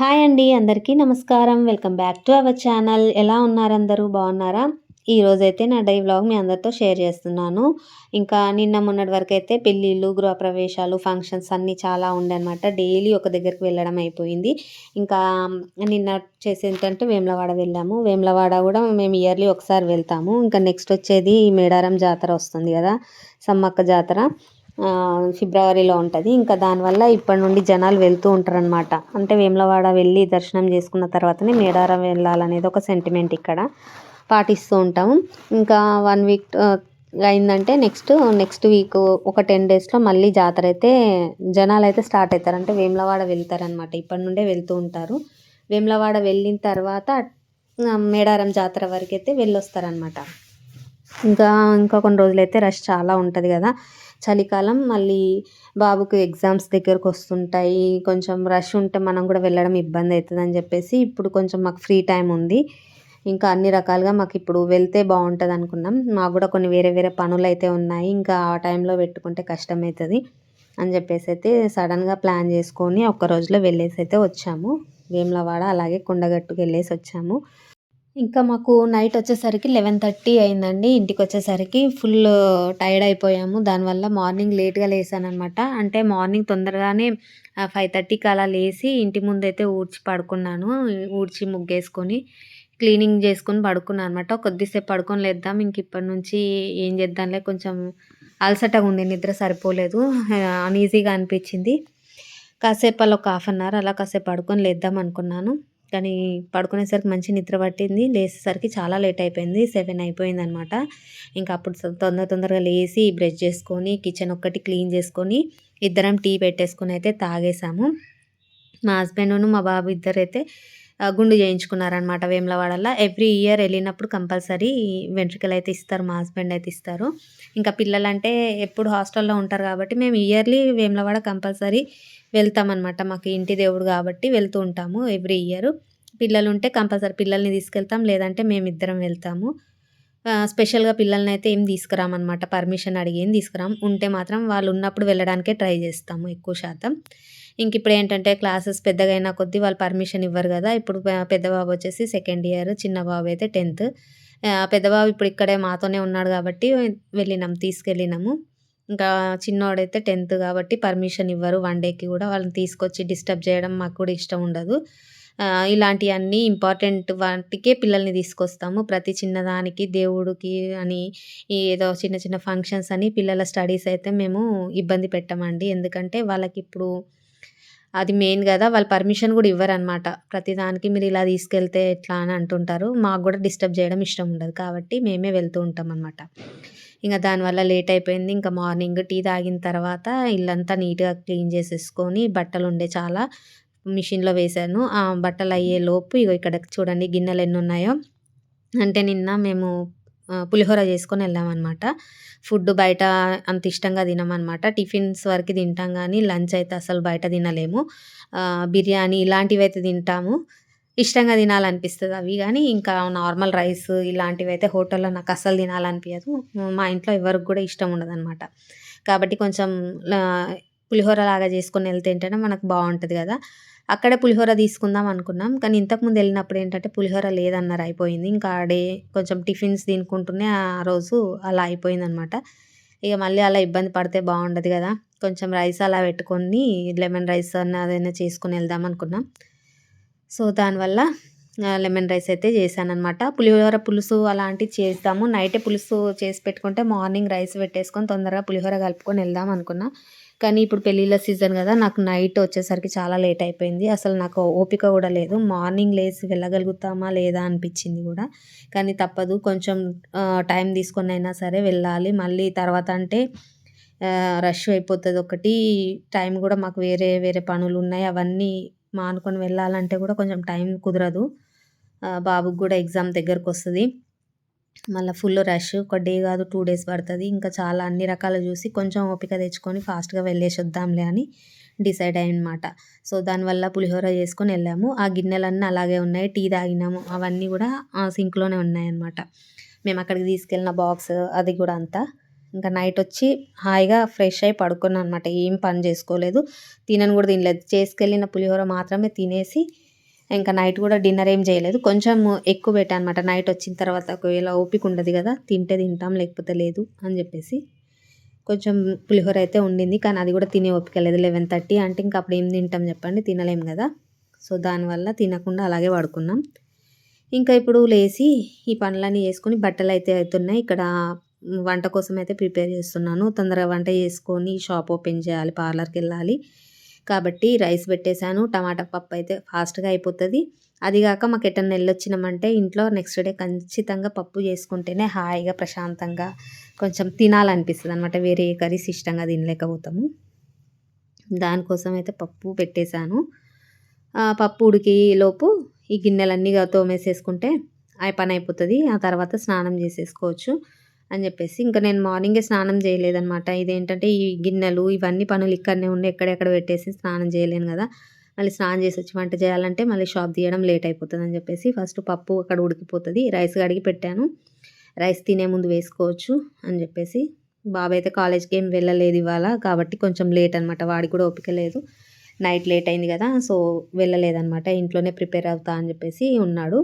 Hi అండి అందరికీ నమస్కారం. Welcome back to our channel. ఎలా ఉన్నారు అందరూ? బాగున్నారా? ఈరోజైతే నా డై వ్లాగ్ మీ అందరితో షేర్ చేస్తున్నాను. ఇంకా నిన్న మొన్నటి వరకు అయితే పెళ్ళిళ్ళు గృహప్రవేశాలు ఫంక్షన్స్ అన్నీ చాలా ఉండే డైలీ ఒక దగ్గరికి వెళ్ళడం అయిపోయింది. ఇంకా నిన్న చేసి ఏంటంటే వేములవాడ వెళ్ళాము. వేములవాడ కూడా మేము ఇయర్లీ ఒకసారి వెళ్తాము. ఇంకా నెక్స్ట్ వచ్చేది మేడారం జాతర వస్తుంది కదా సమ్మక్క జాతర. ఫిబ్రవరిలో ఉంటుంది. ఇంకా దానివల్ల ఇప్పటి నుండి జనాలు వెళ్తూ ఉంటారనమాట అంటే వేములవాడ వెళ్ళి దర్శనం చేసుకున్న తర్వాతనే మేడారం వెళ్ళాలనేది ఒక సెంటిమెంట్ ఇక్కడ పాటిస్తూ ఉంటాము. ఇంకా వన్ వీక్ అయిందంటే నెక్స్ట్ నెక్స్ట్ వీక్ ఒక టెన్ డేస్లో మళ్ళీ జాతర అయితే జనాలు అయితే స్టార్ట్ అవుతారు. అంటే వేములవాడ వెళ్తారనమాట ఇప్పటి నుండే వెళ్తూ ఉంటారు. వేములవాడ వెళ్ళిన తర్వాత మేడారం జాతర వరకు అయితే వెళ్ళొస్తారనమాట ఇంకా ఇంకా కొన్ని రోజులైతే రష్ చాలా ఉంటుంది కదా. చలికాలం మళ్ళీ బాబుకు ఎగ్జామ్స్ దగ్గరకు వస్తుంటాయి. కొంచెం రష్ ఉంటే మనం కూడా వెళ్ళడం ఇబ్బంది అవుతుంది అని చెప్పేసి ఇప్పుడు కొంచెం మాకు ఫ్రీ టైం ఉంది. ఇంకా అన్ని రకాలుగా మాకు ఇప్పుడు వెళ్తే బాగుంటుంది అనుకున్నాం. మాకు కూడా కొన్ని వేరే వేరే పనులు అయితే ఉన్నాయి. ఇంకా ఆ టైంలో పెట్టుకుంటే కష్టమవుతుంది అని చెప్పేసి అయితే సడన్గా ప్లాన్ చేసుకొని ఒక్క రోజులో వెళ్ళేసి అయితే వచ్చాము. వేములవాడ అలాగే కొండగట్టుకు వెళ్ళేసి వచ్చాము. ఇంకా మాకు నైట్ వచ్చేసరికి లెవెన్ థర్టీ అయిందండి. ఇంటికి వచ్చేసరికి ఫుల్ టైర్డ్ అయిపోయాము. దానివల్ల మార్నింగ్ లేట్గా లేసానమాట అంటే మార్నింగ్ తొందరగానే ఫైవ్ థర్టీకి అలా లేచి ఇంటి ముందైతే ఊడ్చి పడుకున్నాను. ఊడ్చి ముగ్గేసుకొని క్లీనింగ్ చేసుకొని పడుకున్నాను అనమాట కొద్దిసేపు పడుకొని లేద్దాం. ఇంక ఇప్పటి నుంచి ఏం చేద్దాంలే. కొంచెం అలసటగా ఉంది. నిద్ర సరిపోలేదు. అన్ఈజీగా అనిపించింది. కాసేపు అలా ఒక హాఫ్ అన్ అవర్ అలా కాసేపు పడుకొని లేద్దాం అనుకున్నాను. కానీ పడుకునేసరికి మంచి నిద్ర పట్టింది. లేచేసరికి చాలా లేట్ అయిపోయింది. సెవెన్ అయిపోయింది అనమాట ఇంకా అప్పుడు తొందర తొందరగా లేచి బ్రష్ చేసుకొని కిచెన్ ఒక్కటి క్లీన్ చేసుకొని ఇద్దరం టీ పెట్టేసుకొని అయితే తాగేసాము. మా హస్బెండ్ను మా బాబు ఇద్దరైతే గుండు చేయించుకున్నారనమాట వేములవాడలో. ఎవ్రీ ఇయర్ వెళ్ళినప్పుడు కంపల్సరీ వెంట్రుకలు అయితే ఇస్తారు మా హస్బెండ్ అయితే ఇస్తారు. ఇంకా పిల్లలంటే ఎప్పుడు హాస్టల్లో ఉంటారు కాబట్టి మేము ఇయర్లీ వేములవాడ కంపల్సరీ వెళ్తామన్నమాట. మాకు ఇంటి దేవుడు కాబట్టి వెళ్తూ ఉంటాము ఎవ్రీ ఇయర్ పిల్లలు ఉంటే కంపల్సరీ పిల్లల్ని తీసుకెళ్తాం లేదంటే మేమిద్దరం వెళ్తాము. స్పెషల్గా పిల్లల్ని అయితే ఏం తీసుకురామన్నమాట. పర్మిషన్ అడిగి ఏం తీసుకురాం. ఉంటే మాత్రం వాళ్ళు ఉన్నప్పుడు వెళ్ళడానికే ట్రై చేస్తాము ఎక్కువ శాతం. ఇంక ఇప్పుడు ఏంటంటే క్లాసెస్ పెద్దగా అయినా కొద్దీ వాళ్ళు పర్మిషన్ ఇవ్వరు కదా. ఇప్పుడు పెద్ద బాబు వచ్చేసి సెకండ్ ఇయర్ చిన్న బాబు అయితే టెన్త్. పెద్దబాబు ఇప్పుడు ఇక్కడే మాతోనే ఉన్నాడు కాబట్టి వెళ్ళినాం తీసుకెళ్ళినాము. ఇంకా చిన్నోడైతే టెన్త్ కాబట్టి పర్మిషన్ ఇవ్వరు. వన్ డేకి కూడా వాళ్ళని తీసుకొచ్చి డిస్టర్బ్ చేయడం మాకు కూడా ఇష్టం ఉండదు. ఇలాంటివన్నీ ఇంపార్టెంట్ వాటికే పిల్లల్ని తీసుకొస్తాము. ప్రతి చిన్నదానికి దేవుడికి అని ఏదో చిన్న చిన్న ఫంక్షన్స్ అని పిల్లల స్టడీస్ అయితే మేము ఇబ్బంది పెట్టమండి. ఎందుకంటే వాళ్ళకి ఇప్పుడు అది మెయిన్ కదా వాళ్ళు పర్మిషన్ కూడా ఇవ్వరనమాట ప్రతిదానికి మీరు ఇలా తీసుకెళ్తే ఎట్లా అని అంటుంటారు. మాకు కూడా డిస్టర్బ్ చేయడం ఇష్టం ఉండదు కాబట్టి మేమే వెళ్తూ ఉంటాం అనమాట ఇంకా దానివల్ల లేట్ అయిపోయింది. ఇంకా మార్నింగ్ టీ తాగిన తర్వాత ఇల్లంతా నీట్గా క్లీన్ చేసేసుకొని బట్టలు ఉండే చాలా మిషన్లో వేశాను. ఆ బట్టలు అయ్యే లోపు ఇగో ఇక్కడ చూడండి గిన్నెలు ఎన్ని ఉన్నాయో అంటే నిన్న మేము పులిహోర చేసుకొని వెళ్ళామన్నమాట ఫుడ్ బయట అంత ఇష్టంగా తినమన్నమాట. టిఫిన్స్ వరకు తింటాం కానీ లంచ్ అయితే అసలు బయట తినలేము. బిర్యానీ ఇలాంటివి అయితే తింటాము. ఇష్టంగా తినాలనిపిస్తుంది అవి కానీ ఇంకా నార్మల్ రైస్ ఇలాంటివి అయితే హోటల్లో నాకు అసలు తినాలనిపించదు మా ఇంట్లో ఎవరికి కూడా ఇష్టం ఉండదు అనమాట కాబట్టి కొంచెం పులిహోర లాగా చేసుకొని వెళ్తే ఏంటంటే మనకు బాగుంటుంది కదా. అక్కడే పులిహోర తీసుకుందాం అనుకున్నాం. కానీ ఇంతకుముందు వెళ్ళినప్పుడు ఏంటంటే పులిహోర లేదన్నారు అయిపోయింది. ఇంకా ఆడే కొంచెం టిఫిన్స్ తినుకుంటూనే ఆ రోజు అలా అయిపోయింది అనమాట ఇక మళ్ళీ అలా ఇబ్బంది పడితే బాగుండదు కదా. కొంచెం రైస్ అలా పెట్టుకొని లెమన్ రైస్ అన్న అదైనా చేసుకుని వెళ్దాం అనుకున్నాం. సో దానివల్ల లెమన్ రైస్ అయితే చేశానమాట పులిహోర పులుసు అలాంటివి చేస్తాము నైటే పులుసు చేసి పెట్టుకుంటే మార్నింగ్ రైస్ పెట్టేసుకొని తొందరగా పులిహోర కలుపుకొని వెళ్దాం అనుకున్నా. కానీ ఇప్పుడు పెళ్ళిళ్ళ సీజన్ కదా నాకు నైట్ వచ్చేసరికి చాలా లేట్ అయిపోయింది. అసలు నాకు ఓపిక కూడా లేదు. మార్నింగ్ లేచి వెళ్ళగలుగుతామా లేదా అనిపించింది కూడా. కానీ తప్పదు. కొంచెం టైం తీసుకొని అయినా సరే వెళ్ళాలి. మళ్ళీ తర్వాత అంటే రష్ అయిపోతుంది ఒకటి. టైం కూడా మాకు వేరే వేరే పనులు ఉన్నాయి. అవన్నీ మానుకొని వెళ్ళాలంటే కూడా కొంచెం టైం కుదరదు. బాబుకి కూడా ఎగ్జామ్ దగ్గరకు వస్తుంది. మళ్ళీ ఫుల్ రష్ ఒక డే కాదు టూ డేస్ పడుతుంది. ఇంకా చాలా అన్ని రకాలు చూసి కొంచెం ఓపిక తెచ్చుకొని ఫాస్ట్గా వెళ్ళేసి వద్దాంలే అని డిసైడ్ అయ్యనమాట. సో దానివల్ల పులిహోర చేసుకొని వెళ్ళాము. ఆ గిన్నెలన్నీ అలాగే ఉన్నాయి. టీ తాగినాము. అవన్నీ కూడా సింక్లోనే ఉన్నాయన్నమాట. మేము అక్కడికి తీసుకెళ్ళిన బాక్స్ అది కూడా అంతా. ఇంకా నైట్ వచ్చి హాయిగా ఫ్రెష్ అయి పడుకున్నాను అనమాట ఏం పని చేసుకోలేదు. తినను కూడా తినలేదు. చేసుకెళ్ళిన పులిహోర మాత్రమే తినేసి ఇంకా నైట్ కూడా డిన్నర్ ఏం చేయలేదు. కొంచెం ఎక్కువ పెట్టాను అనమాట నైట్ వచ్చిన తర్వాత ఒకవేళ ఓపిక ఉండదు కదా తింటే తింటాం లేకపోతే లేదు అని చెప్పేసి కొంచెం పులిహోర అయితే ఉండింది. కానీ అది కూడా తినే ఓపిక లేదు. లెవెన్ థర్టీ అంటే ఇంకా అప్పుడు ఏం తింటాం చెప్పండి తినలేం కదా. సో దానివల్ల తినకుండా అలాగే పడుకున్నాం. ఇంకా ఇప్పుడు లేచి ఈ పనులన్నీ చేసుకొని బట్టలు అయితే అవుతున్నాయి ఇక్కడ వంట కోసం అయితే ప్రిపేర్ చేస్తున్నాను. తొందరగా వంట చేసుకొని షాప్ ఓపెన్ చేయాలి పార్లర్కి వెళ్ళాలి. కాబట్టి రైస్ పెట్టేశాను. టమాటా పప్పు అయితే ఫాస్ట్గా అయిపోతుంది. అదిగాక మాకు ఎటన్నా వెళ్ళొచ్చినామంటే ఇంట్లో నెక్స్ట్ డే ఖచ్చితంగా పప్పు చేసుకుంటేనే హాయిగా ప్రశాంతంగా కొంచెం తినాలనిపిస్తుంది అనమాట వేరే కర్రీస్ ఇష్టంగా తినలేకపోతాము. దానికోసం అయితే పప్పు పెట్టేశాను. పప్పు ఉడికి లోపు ఈ గిన్నెలన్నీ తోమేసేసుకుంటే ఆ పని అయిపోతుంది. ఆ తర్వాత స్నానం చేసేసుకోవచ్చు. అని చెప్పేసి ఇంకా నేను మార్నింగే స్నానం చేయలేదనమాట ఇదేంటంటే ఈ గిన్నెలు ఇవన్నీ పనులు ఇక్కడనే ఉండి ఎక్కడెక్కడ పెట్టేసి స్నానం చేయలేను కదా. మళ్ళీ స్నానం చేసి వచ్చి వంట చేయాలంటే మళ్ళీ షాప్ తీయడం లేట్ అయిపోతుంది అని చెప్పేసి ఫస్ట్ పప్పు అక్కడ ఉడికిపోతుంది. రైస్ కడిగి పెట్టాను. రైస్ తినే ముందు వేసుకోవచ్చు అని చెప్పేసి. బాబు అయితే కాలేజ్కి ఏం వెళ్ళలేదు ఇవాళ కాబట్టి కొంచెం లేట్ అనమాట వాడికి కూడా ఓపిక లేదు. నైట్ లేట్ అయింది కదా సో వెళ్ళలేదనమాట ఇంట్లోనే ప్రిపేర్ అవుతా అని చెప్పేసి ఉన్నాడు.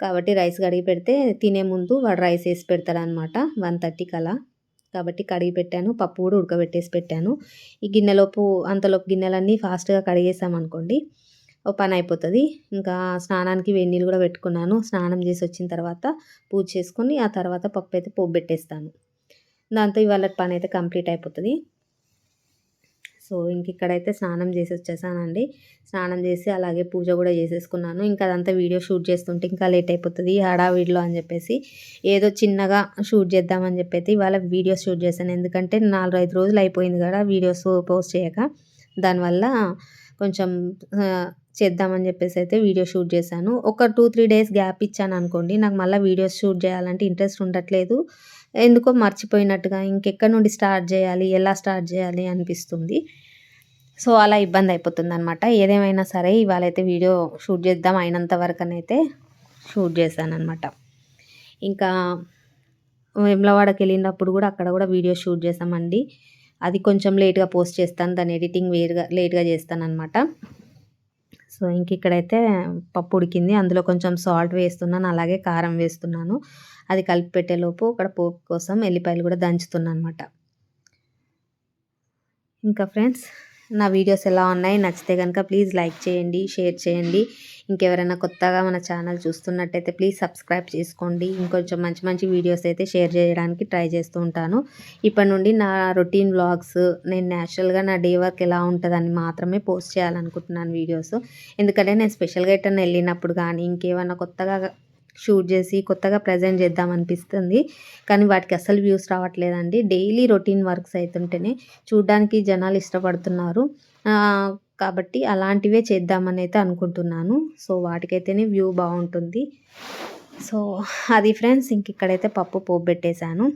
కాబట్టి రైస్ కడిగి పెడితే తినే ముందు వాడు రైస్ వేసి పెడతాడనమాట వన్ థర్టీకి అలా కాబట్టి కడిగి పెట్టాను. పప్పు కూడా ఉడకబెట్టేసి పెట్టాను. ఈ గిన్నెలోపు అంతలోపు గిన్నెలన్నీ ఫాస్ట్గా కడిగేసామనుకోండి ఓ పని అయిపోతుంది. ఇంకా స్నానానికి వెన్నీళ్ళు కూడా పెట్టుకున్నాను. స్నానం చేసి వచ్చిన తర్వాత పూజ చేసుకొని ఆ తర్వాత పప్పు అయితే పోపు పెట్టేస్తాను. దాంతో ఇవాళ పని అయితే కంప్లీట్ అయిపోతుంది. సో ఇంక ఇక్కడైతే స్నానం చేసి వచ్చేసానండి స్నానం చేసి అలాగే పూజ కూడా చేసేసుకున్నాను. ఇంకా అదంతా వీడియో షూట్ చేస్తుంటే ఇంకా లేట్ అయిపోతుంది హడావిడిలో అని చెప్పేసి. ఏదో చిన్నగా షూట్ చేద్దామని చెప్పేసి ఇవాళ వీడియోస్ షూట్ చేశాను. ఎందుకంటే నాలుగు ఐదు రోజులు అయిపోయింది కదా వీడియోస్ పోస్ట్ చేయక. దానివల్ల కొంచెం చేద్దామని చెప్పేసి అయితే వీడియో షూట్ చేశాను. ఒక టూ త్రీ డేస్ గ్యాప్ ఇచ్చాను అనుకోండి నాకు మళ్ళీ వీడియోస్ షూట్ చేయాలంటే ఇంట్రెస్ట్ ఉండట్లేదు. ఎందుకో మర్చిపోయినట్టుగా ఇంకెక్కడి నుండి స్టార్ట్ చేయాలి ఎలా స్టార్ట్ చేయాలి అనిపిస్తుంది. సో అలా ఇబ్బంది అయిపోతుంది అనమాట ఏదేమైనా సరే ఇవాళ అయితే వీడియో షూట్ చేద్దాం అయినంత వరకునైతే షూట్ చేశాను అనమాట ఇంకా వెమ్లవాడకి వెళ్ళినప్పుడు కూడా అక్కడ కూడా వీడియో షూట్ చేసామండి అది కొంచెం లేట్గా పోస్ట్ చేస్తాను దాని ఎడిటింగ్ వేరుగా లేట్గా చేస్తాను అనమాట సో ఇంక ఇక్కడైతే పప్పు ఉడికింది. అందులో కొంచెం సాల్ట్ వేస్తున్నాను అలాగే కారం వేస్తున్నాను. అది కలిపి పెట్టేలోపు అక్కడ పోపు కోసం ఎల్లిపాయలు కూడా దంచుతున్నాను అనమాట ఇంకా ఫ్రెండ్స్ నా వీడియోస్ ఎలా ఉన్నాయి నచ్చితే కనుక ప్లీజ్ లైక్ చేయండి షేర్ చేయండి. ఇంకెవరైనా కొత్తగా మన ఛానల్ చూస్తున్నట్టయితే ప్లీజ్ సబ్స్క్రైబ్ చేసుకోండి. ఇంకొంచెం మంచి మంచి వీడియోస్ అయితే షేర్ చేయడానికి ట్రై చేస్తూ ఉంటాను. ఇప్పటి నుండి నా రొటీన్ వ్లాగ్స్ నేను న్యాచురల్గా నా డే వర్క్ ఎలా ఉంటుందని మాత్రమే పోస్ట్ చేయాలనుకుంటున్నాను వీడియోస్. ఎందుకంటే నేను స్పెషల్గా ఎట్టన్నా వెళ్ళినప్పుడు కానీ ఇంకేమైనా కొత్తగా షూట్ చేసి కొత్తగా ప్రజెంట్ చేద్దాం అనిపిస్తుంది. కానీ వాటికి అసలు వ్యూస్ రావట్లేదండి. డైలీ రొటీన్ వర్క్స్ అవుతుంటేనే చూడడానికి జనాలు ఇష్టపడుతున్నారు. కాబట్టి అలాంటివే చేద్దామని అయితే అనుకుంటున్నాను. సో వాటికైతేనే వ్యూ బాగుంటుంది. సో అది ఫ్రెండ్స్ ఇంక ఇక్కడైతే పప్పు పోపు పెట్టేశాను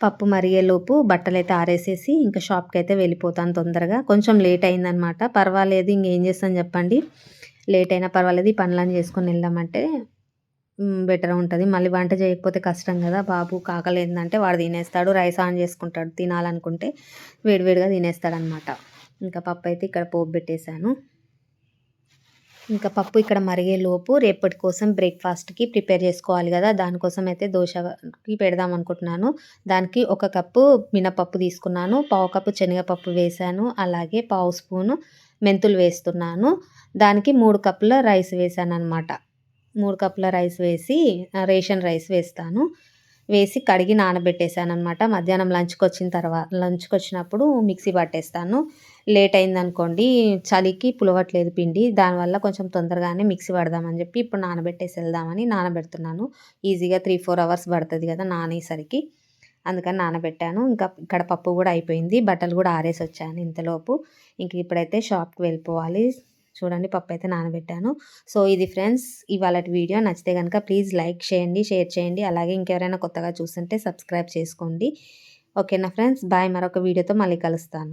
పప్పు మరిగేలోపు బట్టలు అయితే ఆరేసేసి ఇంకా షాప్కి అయితే వెళ్ళిపోతాను తొందరగా. కొంచెం లేట్ అయిందనమాట. పర్వాలేదు ఇంకేం చేస్తాను చెప్పండి. లేట్ అయినా పర్వాలేదు ఈ పనులను చేసుకొని వెళ్దామంటే బెటర్ ఉంటుంది. మళ్ళీ వంట చేయకపోతే కష్టం కదా బాబు కాకలేదంటే వాడు తినేస్తాడు రైస్ ఆన్ చేసుకుంటాడు. తినాలనుకుంటే వేడివేడిగా తినేస్తాడనమాట ఇంకా పప్పు అయితే ఇక్కడ పోపు పెట్టేశాను. ఇంకా పప్పు ఇక్కడ మరిగే లోపు రేపటి కోసం బ్రేక్ఫాస్ట్కి ప్రిపేర్ చేసుకోవాలి కదా దానికోసం అయితే దోశకి పెడదాం అనుకుంటున్నాను. దానికి ఒక కప్పు మినపప్పు తీసుకున్నాను. పావు కప్పు శనగపప్పు వేసాను అలాగే పావు స్పూను మెంతులు వేస్తున్నాను. దానికి మూడు కప్పుల రైస్ వేసాను అనమాట మూడు కప్పుల రైస్ వేసి రేషన్ రైస్ వేస్తాను. వేసి కడిగి నానబెట్టేసాను అనమాట మధ్యాహ్నం లంచ్కి వచ్చిన తర్వాత లంచ్కి వచ్చినప్పుడు మిక్సీ పట్టేస్తాను. లేట్ అయిందనుకోండి చలికి పులవట్లేదు పిండి. దానివల్ల కొంచెం తొందరగానే మిక్సీ పడదామని చెప్పి ఇప్పుడు నానబెట్టేసి వెళ్దామని నానబెడుతున్నాను. ఈజీగా త్రీ ఫోర్ అవర్స్ పడుతుంది కదా నానేసరికి. అందుకని నానబెట్టాను. ఇంకా ఇక్కడ పప్పు కూడా అయిపోయింది. బట్టలు కూడా ఆరేసి వచ్చాను ఇంతలోపు. ఇంక ఇప్పుడైతే షాప్కి వెళ్ళిపోవాలి. చూడండి పప్పు అయితే నానబెట్టాను. సో ఇది ఫ్రెండ్స్ ఇవాళ వీడియో. నచ్చితే కనుక ప్లీజ్ లైక్ చేయండి షేర్ చేయండి. అలాగే ఇంకెవరైనా కొత్తగా చూస్తుంటే సబ్స్క్రైబ్ చేసుకోండి. ఓకేనా ఫ్రెండ్స్? బాయ్. మరొక వీడియోతో మళ్ళీ కలుస్తాను.